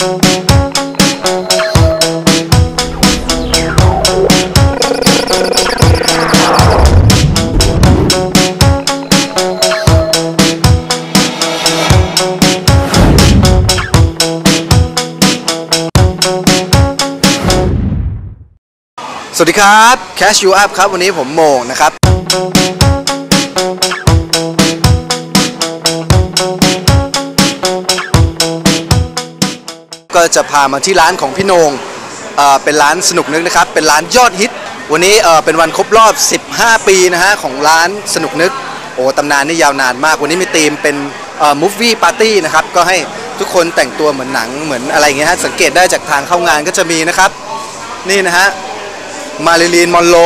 สวัสดีครับ Cash You Up ครับ วันนี้ผมโมงนะครับ ก็จะพามาที่ร้านของพี่โหนงเอ่อเป็นร้านสนุกนึกนะครับ เป็นร้านยอดฮิต วันนี้เอ่อเป็นวันครบรอบ 15 ปีนะฮะของร้านสนุกนึก โอ้ตำนานนี่ยาวนานมาก วันนี้มีธีมเป็นเอ่อ movie party นะครับ ก็ให้ทุกคนแต่งตัวเหมือนหนังเหมือนอะไรอย่างเงี้ยฮะ สังเกตได้จากทางเข้างานก็จะมีนะครับ นี่นะฮะ มาริลีนมอนโล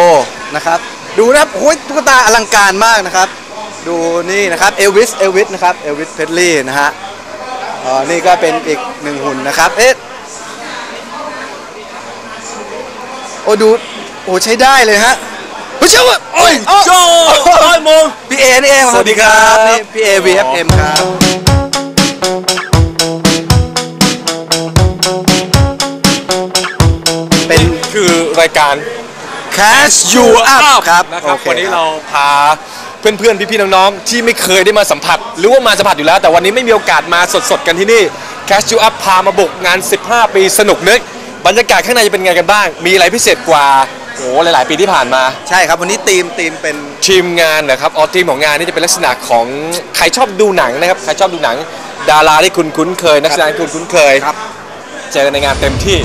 นะครับ ดูนะครับโอ้ยตุ๊กตาอลังการมากนะครับ ดูนี่นะครับ เอลวิส เอลวิสนะครับ เอลวิสเพดลี่นะฮะ อ๋อ นี่ก็เป็นอีกหนึ่งหุ่นนะครับ เอ๊ะ โอ้ดู โอ้ใช้ได้เลยฮะเฮ้ยเชื่อว่าโอ้ยโจ้ร้อยโมงพี่เอนี่เองสวัสดีครับนี่พี่เอ VFM ครับเป็นคือรายการ Cash You Up ครับ นะครับ โอเควันนี้คบเราพา เพื่อนๆ พี่ๆ น้องๆ ที่ไม่เคยได้มาสัมผัส หรือว่ามาสัมผัสอยู่แล้ว แต่วันนี้ไม่มีโอกาสมาสดๆ กันที่นี่ Cash You Up พามาบุกงาน 15 ปีสนุกนึก บรรยากาศข้างในจะเป็นไงกันบ้าง มีอะไรพิเศษกว่าโอ้หลายๆ ปีที่ผ่านมา ใช่ครับวันนี้ทีมทีมเป็นทีมงานนะครับออทีมของงานนี่จะเป็นลักษณะของใครชอบดูหนังนะครับใครชอบดูหนัง ดาราที่คุณคุ้นเคยนักแสดงที่คุณคุ้นเคย ครับ เจอกันในงานเต็มที่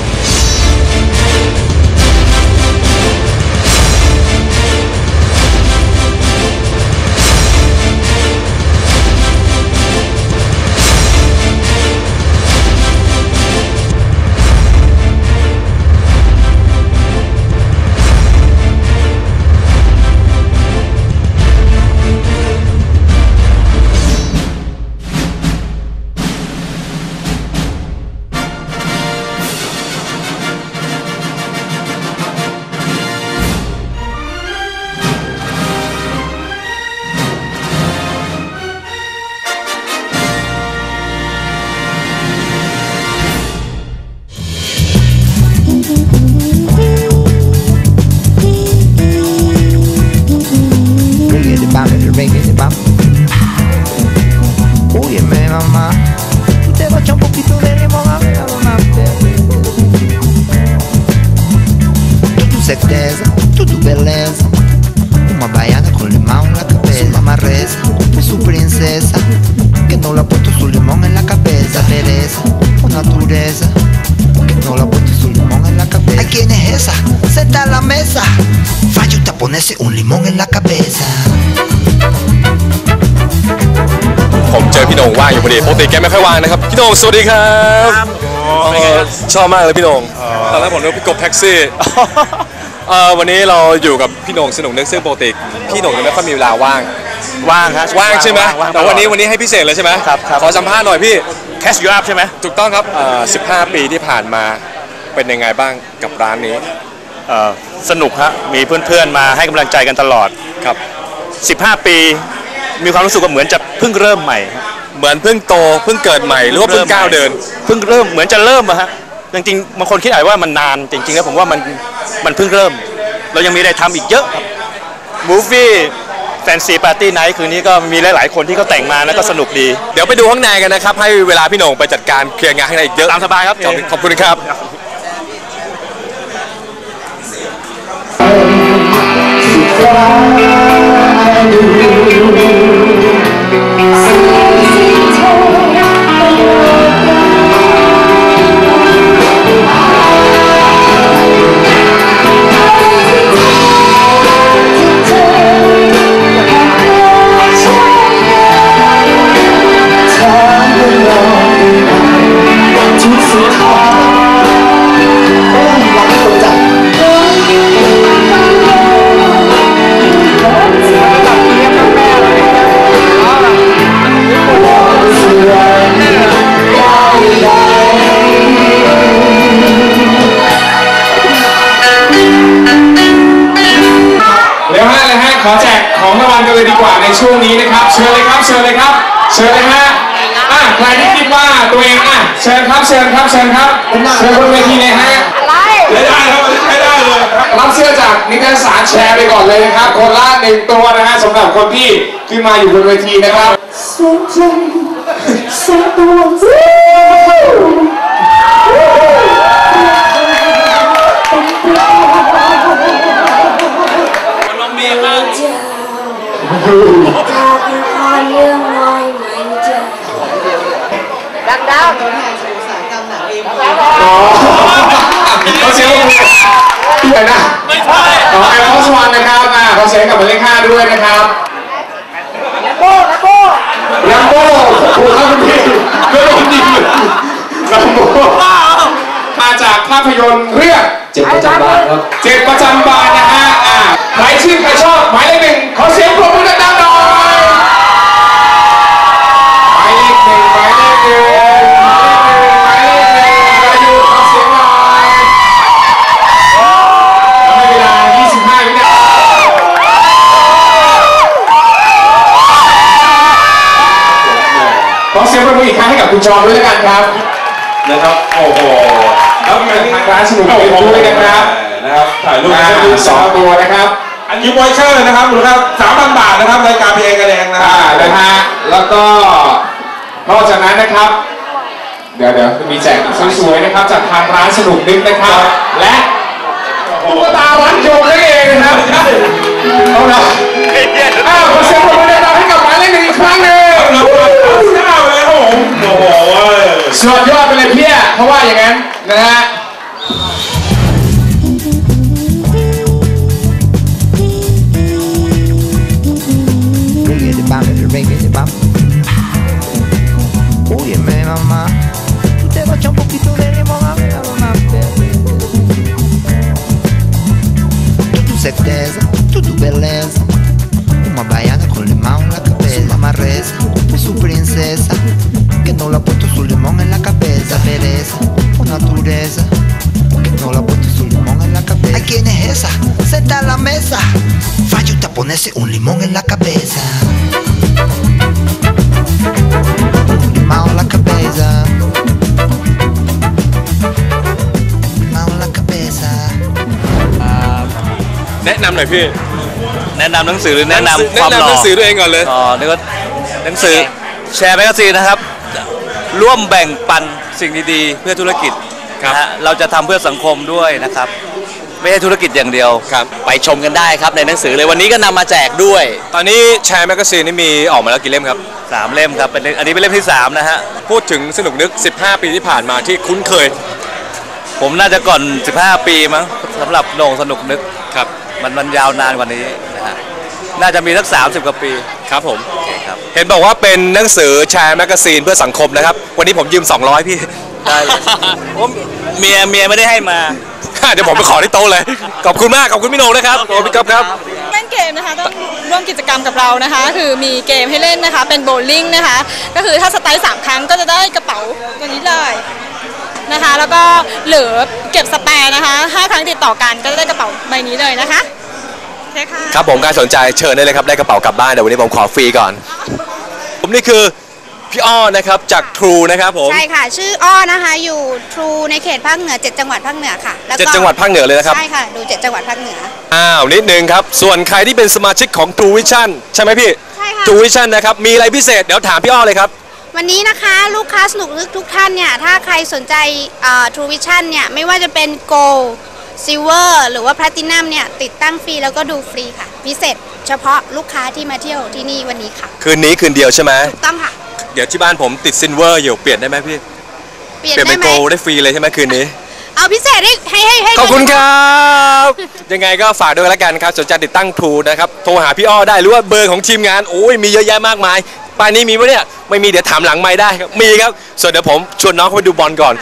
about. งว่างอยู่พอดีปกติแกไม่ค่อยว่างนะครับพี่โหน่งสวัสดีครับเอ่อชอบมากเลยพี่โหน่งตอนแรกผมนึกว่าพี่กบแท็กซี่ เอ่อวันนี้เราอยู่กับพี่โหน่งสนุกนึกซึ่งปกติพี่โหน่งจะไม่ค่อยมีเวลาว่าง ว่างครับว่างใช่ไหมว่างแต่วันนี้วันนี้ให้พิเศษเลยใช่ไหมครับครับ ขอสัมภาษณ์หน่อยพี่ แคชยูอัพใช่ไหมถูกต้องครับเอ่อ15 ปีที่ผ่านมาเป็นยังไงบ้างกับร้านนี้เอ่อสนุกฮะมีเพื่อนๆมาให้กำลังใจกันตลอด ครับ 15 ปี มีความรู้สึกว่าเหมือนจะเพิ่งเริ่มใหม่ฮะ เหมือนเพิ่งโตเพิ่งเกิดใหม่หรือว่าเพิ่งก้าวเดิน เพิ่งเริ่มเหมือนจะเริ่มอะฮะจริงๆบางคนคิดอาจว่ามันนานจริงๆแล้วผมว่ามันมันเพิ่งเริ่ม เรายังมีอะไรทำอีกเยอะครับมูฟวี่แฟนซีปาร์ตี้ไนท์คืนนี้ก็มีหลายๆคนที่เขาแต่งมาแล้วก็สนุกดี เดี๋ยวไปดูข้างในกันนะครับ ให้เวลาพี่โหน่งไปจัดการเคลียร์งานข้างในอีกเยอะตามสบายครับ ขอบคุณขอบคุณครับเขอแจกของรางวัลกันเลยดีกว่าในช่วงนี้นะครับ เชิญเลยครับ เชิญเลยครับ เชิญเลยฮะอะใครที่คิดว่าตัวเองอะเชิญครับ เชิญครับ เชิญครับ เชิญบนเวทีเลยฮะใช้ได้ครับอันนี้ใช้ได้เลยครับรับเสื้อจากนิตยสารแชร์ไปก่อนเลยนะครับ คนละหนึ่งตัวนะฮะสำหรับคนที่ขึ้นมาอยู่บนเวทีนะครับเขาเสีย งปรบมือที่ไหนนะไม่ใช่อ๋อไอคอนสวรรค์นะครับอ่าเขาเสียงกับหมายเลขห้าด้วยนะครับแลมโบ้แลมโบ้แลมโบ้ถูกครับคุณพี่ก็โดนยิงเลยแลมโบ้มาจากภาพยนตร์เรื่องเจ็ดประจำบานครับเจ็ดประจำบานนะฮะ อ่าใครชื่นใครชอบหมายเลขหนึ่งขอเสียงปรบมือดังๆหน่อยหมายเลขหนึ่งหมายเลขหนึ่งหมายเลขหนึ่งหมายเลขหนึ่งประยุทธ์ขอเสียงหน่อยให้เวลา 25 วินาทีขอเสียงปรบมืออีกครั้งให้กับคุณจอมด้วยแล้วกันครับนะครับโอ้โหแล้วมีทางร้านสนุกเลยด้วยนะครับนะครับถ่ายรูปอ่าให้ดูสองตัวนะครับ อันนี้ไวเชอร์นะครับมูลค่าสามพันบาทนะครับรายการเพลงกระแดงนะคอ่ารับนะฮะแล้วก็นอกจากนั้นนะครับ เดี๋ยวเดี๋ยวมีแจกอีกสวยๆนะครับ จากทางร้านสนุกนึกนะครับ และตุ๊กตาวัดโยมนั่นเองนะครับเอาละอ้าวขอเสียงปรบมือดังๆให้กับหมายเลขหนึ่งอีกครั้งหนึ่งเราเก้าเลยครับผมโอ้โหสุดยอดไปเลยพี่เพราะว่าอย่างนั้นนะฮะ แนะนำหน่อยพี่แนะนำหนังสือหรือแนะนำความแนะหล่นำอหนังสือตัวเองก่อนเลยอ๋อนี่ก็หนังสือแชร์แมกกาซีนนะครับ ร่วมแบ่งปันสิ่งดีๆ เพื่อธุรกิจครับนะฮะเราจะทำเพื่อสังคมด้วยนะครับ ไม่ใช่ธุรกิจอย่างเดียวครับ ไปชมกันได้ครับในหนังสือเลยวันนี้ก็นำมาแจกด้วย ตอนนี้แชร์แมกกาซีนนี่มีออกมาแล้วกี่เล่มครับ3เล่มครับเป็นอันนี้เป็นเล่มที่3นะฮะพูดถึงสนุกนึก 15 ปีที่ผ่านมาที่คุ้นเคย ผมน่าจะก่อน 15 ปีมั้งสำหรับโหน่งสนุกนึกครับ มันมันยาวนานกว่านี้นะฮะน่าจะมีสัก30กว่าปีครับผม โอเคครับ เห็นบอกว่าเป็นหนังสือแชร์แมกกาซีนเพื่อสังคมนะครับ วันนี้ผมยืม 200 พี่ ได้เลย ผมเมียเมียไม่ได้ให้มา เดี๋ยวผมไปขอที่โต๊ะเลย ขอบคุณมาก ขอบคุณพี่โหนงนะครับ ขอบคุณพี่ก๊อฟครับ เล่นเกมนะคะต้องร่วมกิจกรรมกับเรานะคะ คือมีเกมให้เล่นนะคะ เป็นโบว์ลิ่งนะคะ ก็คือถ้าสไตล์สามครั้งก็จะได้กระเป๋าตัวนี้เลย นะคะ แล้วก็เหลือเก็บสแปร์นะคะห้าครั้งติดต่อกันก็จะได้กระเป๋าใบนี้เลยนะคะโอเคค่ะครับผมการสนใจเชิญได้เลยครับได้กระเป๋ากลับบ้านเดี๋ยววันนี้ผมขอฟรีก่อน ผมนี่คือพี่อ้อนะครับจาก True นะครับผมใช่ค่ะ ชื่ออ้อนะคะอยู่ทรูในเขตภาคเหนือ 7 จังหวัดภาคเหนือค่ะแล้วก็เจ็ดจังหวัดภาคเหนือเลยนะครับ ใช่ค่ะ ดู 7 จังหวัดภาคเหนือ อ้าวนิดนึงครับ ส่วนใครที่เป็นสมาชิกของ True Vision ใช่ไหมพี่ ใช่ค่ะ True Vision นะครับ มีอะไรพิเศษเดี๋ยวถามพี่อ้อเลยครับ วันนี้นะคะลูกค้าสนุกลึกทุกท่านเนี่ย ถ้าใครสนใจทรูวิชั่นเนี่ย ไม่ว่าจะเป็น Gold Silver หรือว่า Platinum เนี่ย ติดตั้งฟรีแล้วก็ดูฟรีค่ะ พิเศษ เฉพาะลูกค้าที่มาเที่ยวที่นี่วันนี้ค่ะ คืนนี้คืนเดียวใช่ไหมถูกต้องค่ะ เดี๋ยวที่บ้านผมติดซินเวอร์อยู่เปลี่ยนได้ไหมพี่ เปลี่ยนเปลี่ยนได้เป็นไหมโกลได้ฟรีเลยใช่ไหมคืนนี้ เอาพิเศษให้ให้ให้ให้ขอบคุณครับ ยังไงก็ฝากด้วยแล้วกันครับสนใจติดตั้งทรูนะครับ โทรหาพี่อ้อได้หรือว่าเบอร์ของทีมงาน โอ้ยมีเยอะแยะมากมาย ป้ายนี้มีปะเนี่ยไม่มีเดี๋ยวถามหลังไม่ได้ครับมีครับส่วนเดี๋ยวผมชวนน้องเขาไปดูบอลก่อน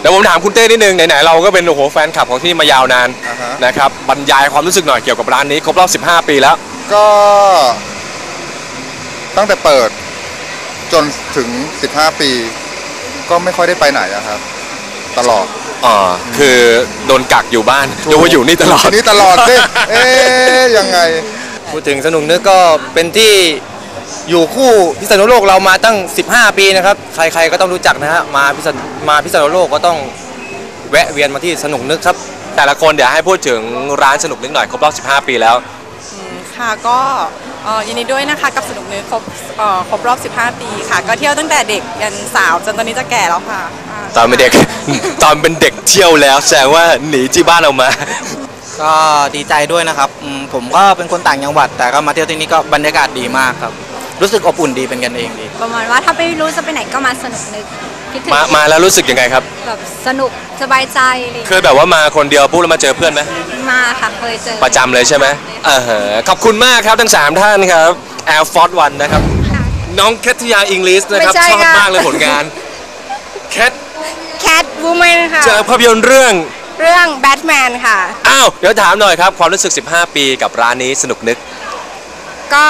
เดี๋ยวผมถามคุณเต้นิดนึงไหนๆเราก็เป็นโอ้โหแฟนคลับของที่นี่มายาวนานอ่าฮะ นะครับบรรยายความรู้สึกหน่อยเกี่ยวกับร้านนี้ครบรอบ 15 ปีแล้ว ก็ตั้งแต่เปิดจนถึง 15 ปี ก็ไม่ค่อยได้ไปไหนอะครับ ตลอดอ่าคือโดนกักอยู่บ้านเดี๋ยวว่าอยู่นี่ตลอด ทีนี้ตลอดสิเอ๊ยยังไง พูดถึงสนุกนึกก็เป็นที่ อยู่คู่พิษณุโลกเรามาตั้ง 15 ปีนะครับ ใครๆก็ต้องรู้จักนะฮะมาพิษณุมาพิษณุโลกก็ต้องแวะเวียนมาที่สนุกนึกครับ แต่ละคนเดี๋ยวให้พูดถึงร้านสนุกนิดหน่อยครบรอบ15 ปีแล้ว ค่ะก็เอ่อยินดีด้วยนะคะกับสนุกนึกครบเอ่อครบรอบ 15 ปีค่ะ ก็เที่ยวตั้งแต่เด็กยันสาวจนตอนนี้จะแก่แล้วค่ะอ่าตอนเป็นเด็ก ตอนเป็นเด็กเที่ยวแล้วแสดงว่าหนีที่บ้านเรามา ก็ดีใจด้วยนะครับอืมผมก็เป็นคนต่างจังหวัด แต่ก็มาเที่ยวที่นี่ก็บรรยากาศดีมากครับ รู้สึกอบอุ่นดีเป็นกันเองดี ประมาณว่าถ้าไม่รู้จะไปไหนก็มาสนุกนึกคิดถึงมามาแล้วรู้สึกยังไงครับ แบบสนุกสบายใจอะไรอย่างเคเลยยแบบว่ามาคนเดียวปุ๊บแล้วมาเจอเพื่อนไหมมาค่ะเคยเจอประจำเลยใช่ไหมเออเหอะขอบคุณมากครับทั้ง3ท่านครับ Air Force One นะครับ น้องแคทยาอิงลิสนะครับไม่ใช่ชอบค่ะ มากเลยผลงานแคทแคทวูแมนค่ะ จากภาพยนตร์เรื่อง เรื่องแบทแมนค่ะ อ้าว เดี๋ยวถามหน่อยครับ ความรู้สึก 15 ปีกับร้านนี้สนุกนึก ก็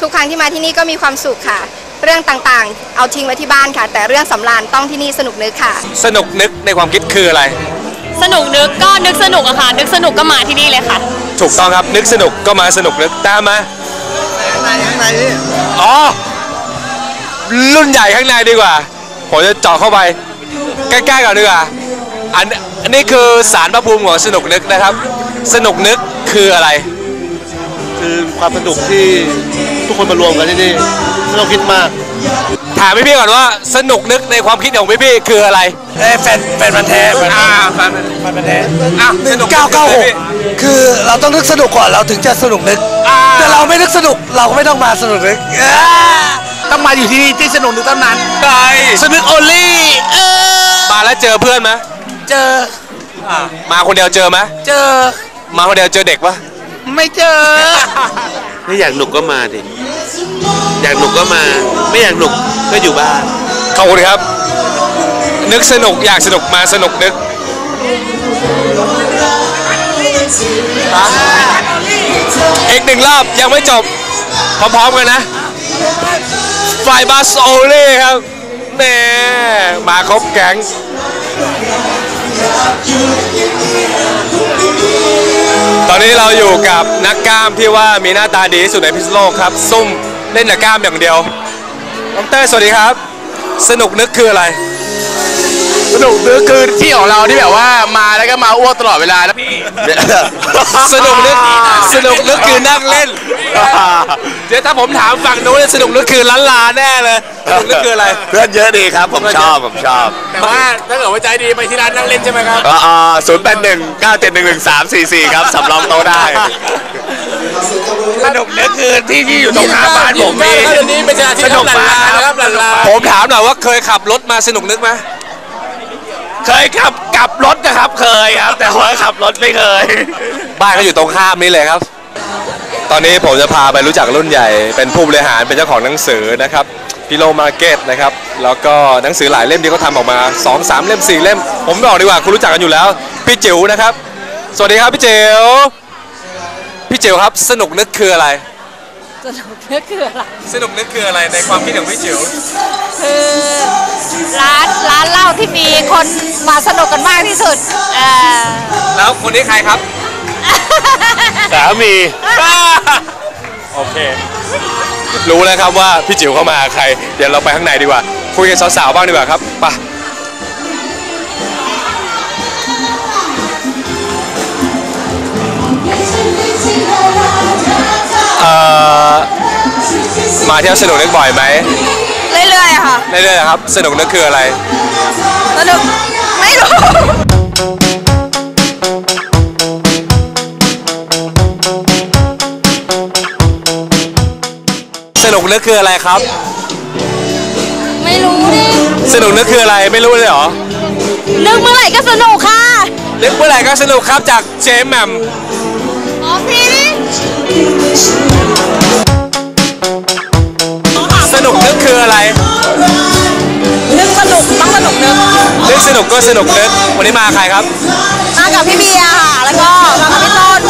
ทุกครั้งที่มาที่นี่ก็มีความสุขค่ะ เรื่องต่างๆ เอาทิ้งไว้ที่บ้านค่ะ แต่เรื่องสำราญต้องที่นี่สนุกนึกค่ะ สนุกนึกในความคิดคืออะไร สนุกนึกก็นึกสนุกอะค่ะ นึกสนุกก็มาที่นี่เลยค่ะ ถูกต้องครับนึกสนุกก็มาสนุกนึกตามมาอ๋อรุ่นใหญ่ข้างในดีกว่า ผมจะเจาะเข้าไป ใกล้ๆก่อนดีกว่าอันอันนี้คือสารพระภูมิของสนุกนึกนะครับ สนุกนึกคืออะไร คือความสนุกที่ทุกคนมารวมกันที่นี่ไม่ต้องคิดมาก ถามพี่พี่ๆก่อนว่าสนุกนึกในความคิดของพี่พี่ๆคืออะไรแฟนแฟนมันแท้อ่าแฟนแฟนมันแท้อะสนุกนึกคืออะไรพี่คือเราต้องนึกสนุกก่อนเราถึงจะสนุกนึก แต่เราไม่นึกสนุกเราก็ไม่ต้องมาสนุกนึกต้องมาอยู่ที่นี่ที่สนุกนึกเท่านั้นไกลสนุกโอลี่มาแล้วเจอเพื่อนไหมเจอมาคนเดียวเจอไหมเจอ มาคนเดียวเจอเด็กปะ ไม่เจอ ถ้าอยากหนุกก็มาดิอยากหนุกก็มา ไม่อยากหนุกก็อยู่บ้าน ขอบคุณครับ นึกสนุกอยากสนุกมาสนุกนึกอีกหนึ่งรอบยังไม่จบ พร้อมๆกันนะไฟบัสโอเล่ครับแหม่มาครบแก๊ง ตอนนี้เราอยู่กับนักกล้ามที่ว่ามีหน้าตาดีที่สุดในพิษณุโลกครับ ซุ่มเล่นแต่กล้ามอย่างเดียวน้องเต้ยสวัสดีครับ สนุกนึกคืออะไร ส นุกนึกคือที่ของเราที่แบบว่ามาแล้วก็มาอ้วกตลอดเวลาแล้วสนุกนึกสนุกนึกคือนั่งเล่น เดี๋ยวถ้าผมถามฝั่งนู้นสนุกนึกคือล้านลาแน่เลยสนุกนึกคืออะไร เพื่อนเยอะดีครับ ผมชอบผมชอบแต่ว่าถ้าเกิดว่าใจดีไปที่ร้านนั่งเล่นใช่ไหมครับอ่าศูนย์แปดหนึ่งเก้าเจ็ดหนึ่งหนึ่งสามสี่สี่ครับสำรองโต๊ะได้สนุกนึกคือที่ที่อยู่ตรงหน้าบ้านผมนี่เดี๋ยวนี้เป็นอาชีพสนุกลันมากลาคนะครัรับบลันลาผมถามหน่อยว่าเคยขับรถมาสนุกนึกไหม เคยขับกลับรถนะครับ เคยครับ แต่ว่าขับรถไม่เคย บ้านก็อยู่ตรงข้ามนี่เลยครับ ตอนนี้ผมจะพาไปรู้จักรุ่นใหญ่ เป็นผู้บริหารเป็นเจ้าของหนังสือนะครับพิโลมาร์เก็ตนะครับ แล้วก็หนังสือหลายเล่มที่เขาทำออกมา 2 3 เล่ม 4 เล่ม ผมบอกดีกว่าคุณรู้จักกันอยู่แล้ว พี่จิ๋วนะครับ สวัสดีครับพี่จิ๋วพี่จิ๋วครับสนุกนึกคืออะไร สนุกนึกคืออะไรสนุกนึกคืออะไรในความคิดของพี่จิ๋วคือร้านร้านเหล้าที่มีคนมาสนุกกันมากที่สุดเอ่อแล้วคนนี้ใครครับ สามี โอเค รู้แล้วครับว่าพี่จิ๋วเข้ามาใคร เดี๋ยวเราไปข้างในดีกว่า คุยกับสาวๆบ้างดีกว่าครับไป อ่อมาเที่ยวสนุกนึกบ่อยไหมเรื่อยๆค่ะ เรื่อยๆครับ สนุกนึกคืออะไร สนุก ไม่รู้ สนุกนึกคืออะไรครับ ไม่รู้ดิสนุกนึกคืออะไรไม่รู้เลยเหรอ นึกเมื่อไหร่ก็สนุกค่ะนึกเมื่อไหร่ก็สนุกครับจากเจมแหม่มอ๋อพี่ นี่สนุกนึกคืออะไร นึกสนุกต้องสนุกนึกนึกสนุกก็สนุกนึกวันนี้มาใครครับ มากับพี่เบียร์ค่ะ แล้วก็มากับพี่ต้น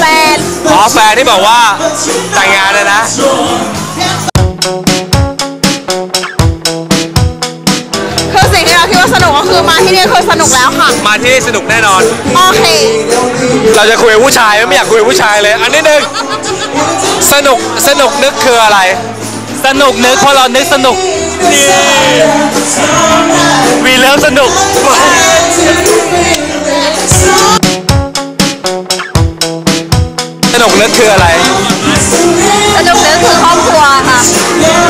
แฟนอ๋อแฟนที่บอกว่าแต่งงานเลยนะคือสิ่งที่เราคิดว่าสนุกก็คือมาที่นี่คือสนุกแล้วค่ะ มาที่สนุกแน่นอน โอเค เราจะคุยกับผู้ชายไม่อยากคุยกับผู้ชายเลย อันนี้หนึ่งสนุกสนุกนึกคืออะไร สสนุกนึกเพราะเรานึกสนุกมีเริ่มสนุก สนุกนึกคืออะไร สนุกนึกคือครอบครัวค่ะ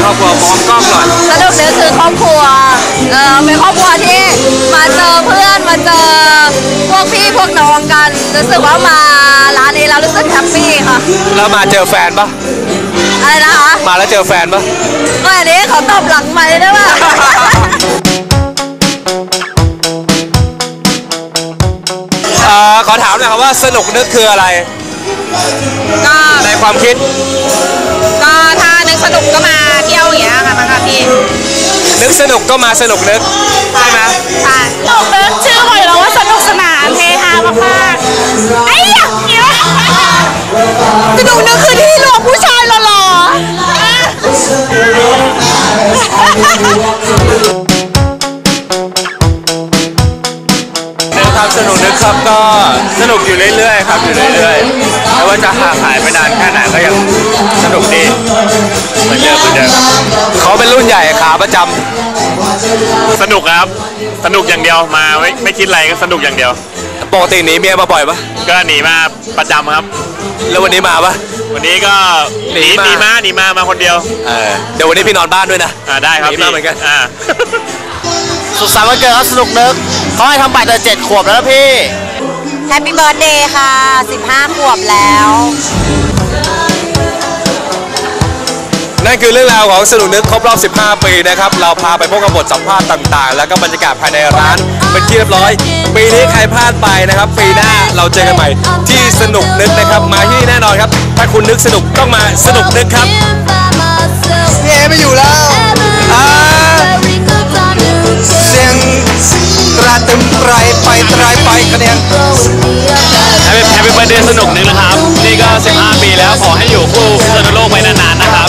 ครอบครัวมองกล้องหน่อยสนุกนึกคือครอบครัวเออเป็นครอบครัวที่มาเจอเพื่อนมาเจอพวกพี่พวกน้องกันรู้สึกว่ามาร้านนี้แล้วรู้สึกแฮปปี้ค่ะ แล้วมาเจอแฟนปะ อะไรนะคะมาแล้วเจอแฟนปะก็อันนี้เขาตอบหลังไหมค์ได้ป่ะ เอ่อขอถามหน่อยครับว่าสนุกนึกคืออะไรก็ในความคิดก็ถ้านึกสนุกก็มาเที่ยวอย่างเงี้ยค่ะมาค่ะพี่นึกสนุกก็มาสนุกนึกใช่ไหมใช่สนุกนึกชื่อหอยเราว่าสนุกสนานเฮฮามากๆไอ้ยะเนี่ยสนุกนึกคือที่รวมผู้ กนึกครับก็สนุกอยู่เรื่อยๆครับอยู่เรื่อยๆไม่ว่าจะห่างหายไปนานแค่ไหนก็ยังสนุกดีเหมือนเดิมเหมือนเดิมเขาเป็นรุ่นใหญ่ขาประจำสนุกครับ สนุกอย่างเดียวมาไม่ไม่คิดอะไรก็สนุกอย่างเดียว ปกติหนีเมียมาบ่อยปะก็หนีมาประจำครับ แล้ววันนี้มาปะ วันนี้ก็หนีหนีมาหนีมาหนีมามาคนเดียวเออเดี๋ยววันนี้พี่นอนบ้านด้วยนะ อ่าได้ครับหนีพี่มาเหมือนกัน อ่า สุขสันต์วันเกิดครับสนุกนึกเขาให้ทำบัตรแต่เจ็ดขวบแล้วนะพี่ แฮปปี้เบิร์ดเดย์ค่ะ 15 ขวบแล้ว นั่นคือเรื่องราวของสนุกนึกครบรอบ 15 ปีนะครับ เราพาไปพบกับบทสัมภาษณ์ต่างๆ แล้วก็บรรยากาศภายในร้าน เป็นที่เรียบร้อย ปีนี้ใครพลาดไปนะครับ ปีหน้าเราเจอกันใหม่ ที่สนุกนึกนะครับ มาที่นี่แน่นอนครับ ถ้าคุณนึกสนุกต้องมาสนุกนึกครับ พี่เอไม่อยู่แล้ว ระตึมไตรไปไรไปคะแนนแฮปปี้แฮปปี้เบิร์ดเดย์สนุกหนึ่งนะครับ นี่ก็ 15 ปีแล้วขอให้อยู่คู่พิษณุโลกไปนานๆนะครับ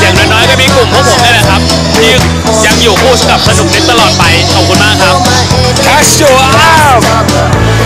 อย่างน้อยๆก็มีกลุ่มพวกผมนี่แหละครับ ที่ยังอยู่คู่กับสนุกนี้ตลอดไป ขอบคุณมากครับ Cast your arm